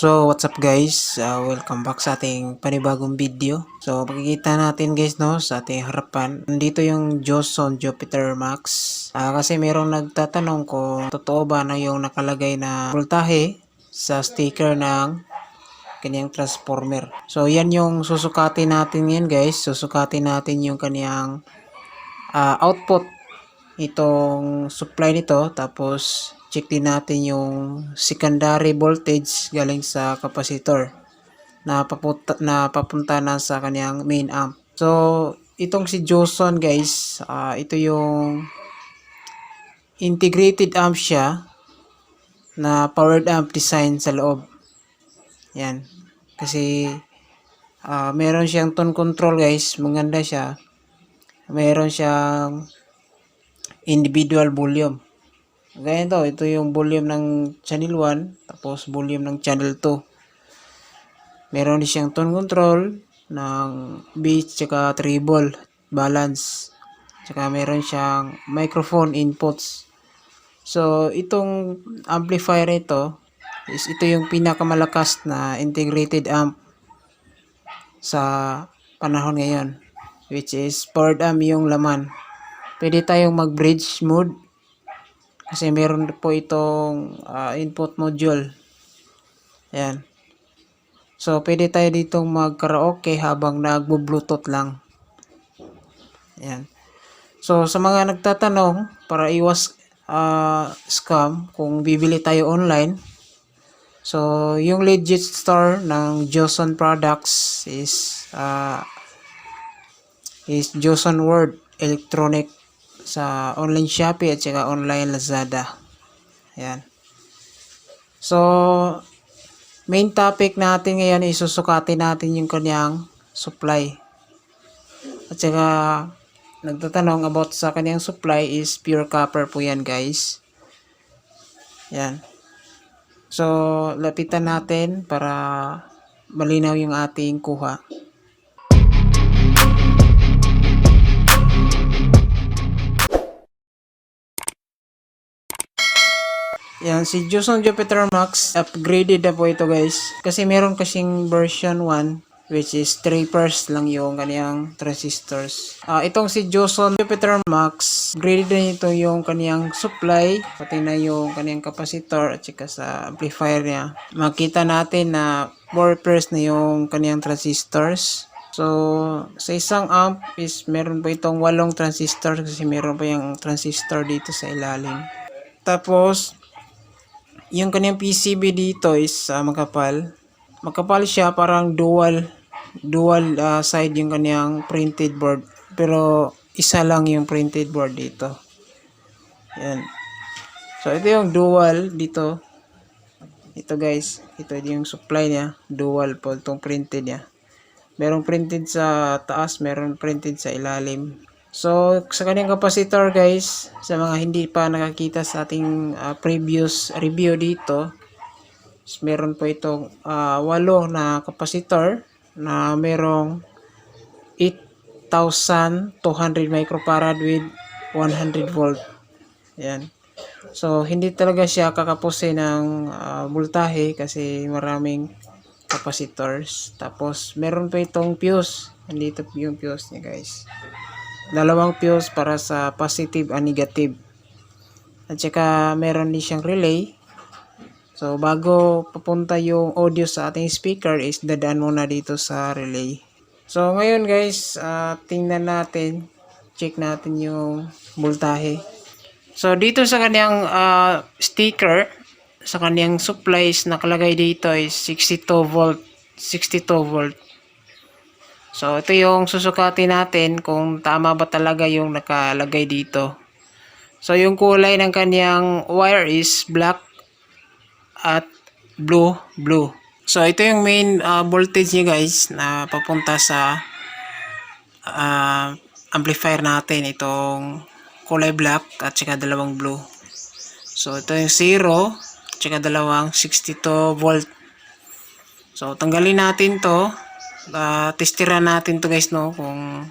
So, what's up guys? Uh, welcome back sa ating panibagong video. So, makikita natin guys no, sa ating harapan. Nandito yung Johnson Jupiter Max. Ah, kasi merong nagtatanong kung totoo ba na yung nakalagay na voltahe sa sticker ng kanyang transformer. So, yan yung susukatin natin yan guys. Susukatin natin yung kanyang ah, output itong supply nito tapos check din natin yung secondary voltage galing sa capacitor na papunta, na papunta na sa kanyang main amp. So, itong si Johnson guys, ah, ito yung integrated amp siya na powered amp design sa loob. Yan. Kasi ah, meron siyang tone control guys, maganda siya. Meron siyang individual volume. Ganito, ito yung volume ng channel 1, tapos volume ng channel 2. Meron din siyang tone control ng bass tsaka treble balance. Tsaka meron siyang microphone inputs. So, itong amplifier ito, is ito yung pinakamalakas na integrated amp sa panahon ngayon. Which is powered amp yung laman. Pwede tayong mag-bridge mode kasi meron po itong ah, input module. Ayan. So, pwede tayo ditong mag-karaoke habang nagbo-bluetooth lang. Ayan. So, sa mga nagtatanong, para iwas ah, scam, kung bibili tayo online, so, yung legit store ng Johnson Products is ah, is Johnson World Electronic sa online Shopee at saka online Lazada. Ayan. So, main topic natin ngayon is susukatin natin yung kanyang supply. At saka, nagtatanong about sa kanyang supply is pure copper po yan guys. Yan. So, lapitan natin para malinaw yung ating kuha. Yan, si Johnson Jupiter Max, upgraded na po ito guys. Kasi meron kasing version 1, which is 3 pairs lang yung kaniyang transistors. Ah, itong si Johnson Jupiter Max, upgraded na ito yung kaniyang supply, pati na yung kaniyang capacitor at saka sa amplifier niya. Makita natin na 4 pairs na yung kaniyang transistors. So, sa isang amp is meron pa itong walong transistor kasi meron pa yung transistor dito sa ilalim. Tapos, yung kanyang PCB dito is ah, makapal. Makapal siya parang dual dual ah, side yung kanyang printed board. Pero isa lang yung printed board dito. Yan. So ito yung dual dito. Ito guys, ito yung supply niya, dual po itong printed niya. Merong printed sa taas, meron printed sa ilalim. So, sa kanyang capacitor guys, sa mga hindi pa nakakita sa ating ah, previous review dito, meron po itong ah, walo na capacitor na merong 8,200 microfarad with 100 volt. Yan. So, hindi talaga siya kakapusin ng voltahe kasi maraming capacitors. Tapos, meron pa itong fuse. Nandito po yung fuse niya guys dalawang fuse para sa positive and negative. At saka meron din siyang relay. So bago papunta yung audio sa ating speaker is dadaan muna dito sa relay. So ngayon guys, ah, tingnan natin, check natin yung voltahe. So dito sa kanyang ah, sticker, sa kanyang supplies nakalagay dito is 62 volt, 62 volt. So, ito yung susukatin natin kung tama ba talaga yung nakalagay dito. So, yung kulay ng kanyang wire is black at blue, blue. So, ito yung main uh, voltage niya guys na papunta sa uh, amplifier natin. Itong kulay black at saka dalawang blue. So, ito yung 0 at saka dalawang 62 volt. So, tanggalin natin to uh, testiran natin to guys no kung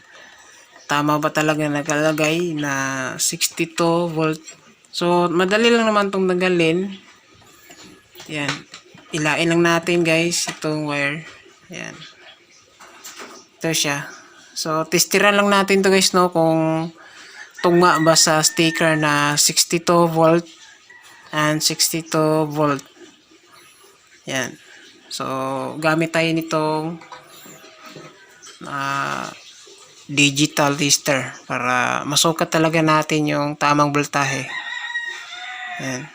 tama ba talaga nakalagay na 62 volt so madali lang naman tong tanggalin yan ilain lang natin guys itong wire. Ayan. Ito siya. So, testiran lang natin to guys no kung tugma ba sa sticker na 62 volt and 62 volt. Yan. So, gamit tayo nitong ah, digital tester para masukat talaga natin yung tamang voltahe. Yan.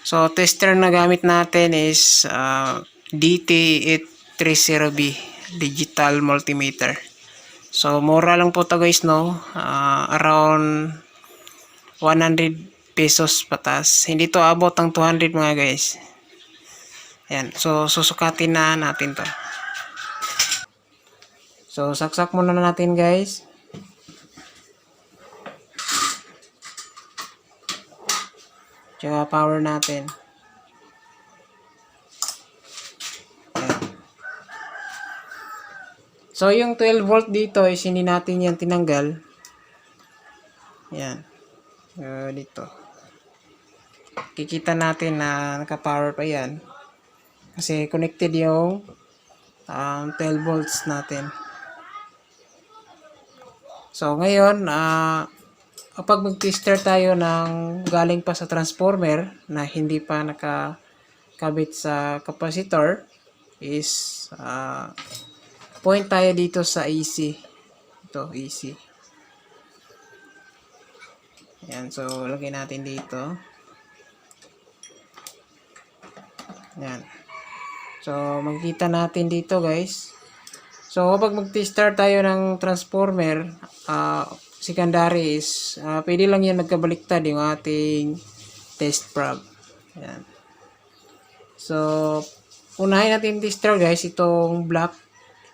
So, tester na gamit natin is ah, DT830B digital multimeter. So, mura lang po to guys, no? Ah, around 100 pesos patas. Hindi to abot ang 200 mga guys. Yan. So, susukatin na natin to. So, saksak muna na natin guys. Tsaka power natin. So, yung 12 volt dito is hindi natin yan tinanggal. Yan. Uh, dito. Kikita natin na naka-power pa yan. Kasi connected yung um, 12 volts natin. So, ngayon, ah kapag mag-tester tayo ng galing pa sa transformer na hindi pa nakakabit sa capacitor is ah, point tayo dito sa AC. Ito, AC. Yan, so lagay natin dito. Yan. So, makikita natin dito guys. So, kapag mag-tester tayo ng transformer, ah, secondary is, ah, pwede lang yan magkabaliktad yung ating test probe. Yan. So, unahin natin tester guys, itong black.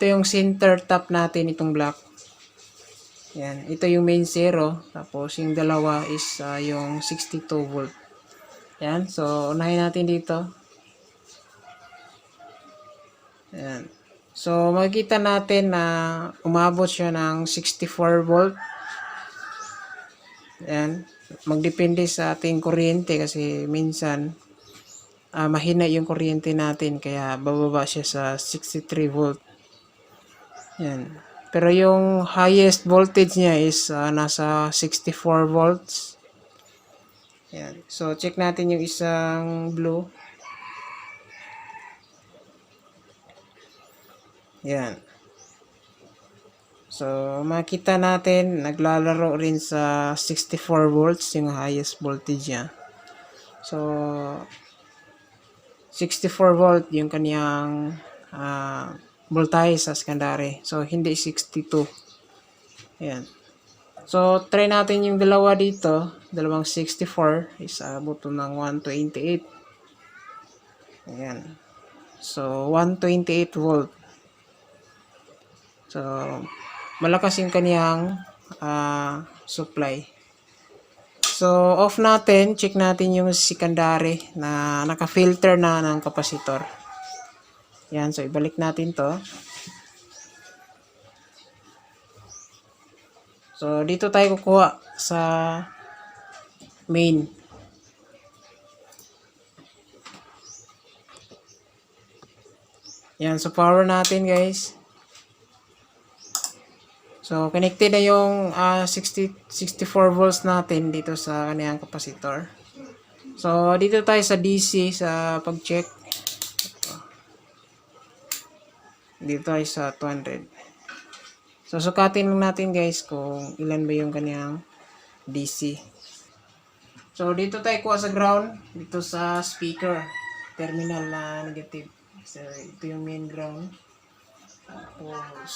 Ito yung center top natin, itong black. Yan. Ito yung main zero. Tapos, yung dalawa is ah, yung 62 volt. Yan. So, unahin natin dito. Yan. So, makikita natin na umabot siya ng 64 volt. Yan. Magdepende sa ating kuryente kasi minsan ah, mahina yung kuryente natin kaya bababa siya sa 63 volt. Yan. Pero yung highest voltage niya is ah, nasa 64 volts. Yan. So, check natin yung isang blue. Yan. So, makita natin, naglalaro rin sa 64 volts, yung highest voltage niya. So, 64 volt yung kaniyang ah, voltage sa secondary. So, hindi 62. Ayan. So, try natin yung dalawa dito. Dalawang 64 is abot ng 128. Ayan. So, 128 volt. So, malakas yung kaniyang ah, supply. So, off natin. Check natin yung secondary na naka-filter na ng kapasitor. Yan. So, ibalik natin to. So, dito tayo kukuha sa main. Yan. So, power natin guys. So, connected na yung ah, 60, 64 volts natin dito sa kaniyang kapasitor. So, dito tayo sa DC sa pag-check. Ito. Dito tayo sa 200. So, sukatin natin guys kung ilan ba yung kaniyang DC. So, dito tayo kuha sa ground. Dito sa speaker. Terminal na negative. So, ito yung main ground. Tapos,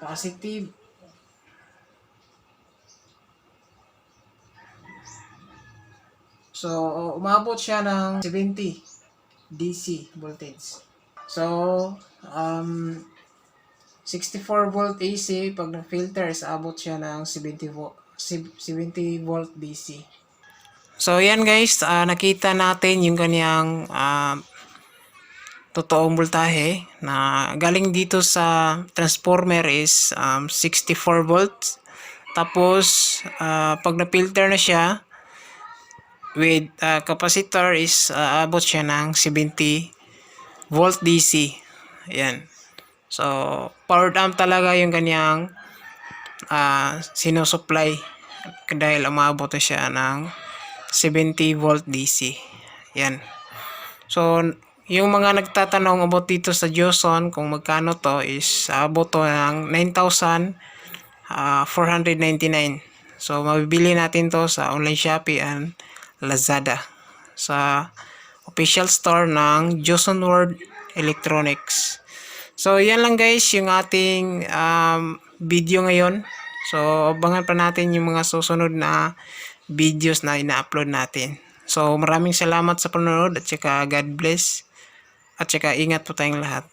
positive. So, umabot siya ng 70 DC voltage. So, um, 64 volt AC, pag na-filter, is abot siya ng 70 volt, 70 volt DC. So, yan guys, ah, nakita natin yung kanyang ah, totoong voltahe na galing dito sa transformer is um, 64 volts. Tapos, ah, pag na-filter na siya, with uh, capacitor is uh, abot siya ng 70 volt DC. Ayan. So, powered amp talaga yung kanyang uh, sinusupply dahil umabot na siya ng 70 volt DC. Yan. So, yung mga nagtatanong about dito sa Joson kung magkano to is abot to ng 9,499. So, mabibili natin to sa online Shopee and Lazada sa official store ng Joson World Electronics. So, yan lang guys yung ating um, video ngayon. So, abangan pa natin yung mga susunod na videos na ina-upload natin. So, maraming salamat sa panonood at saka God bless at saka ingat po tayong lahat.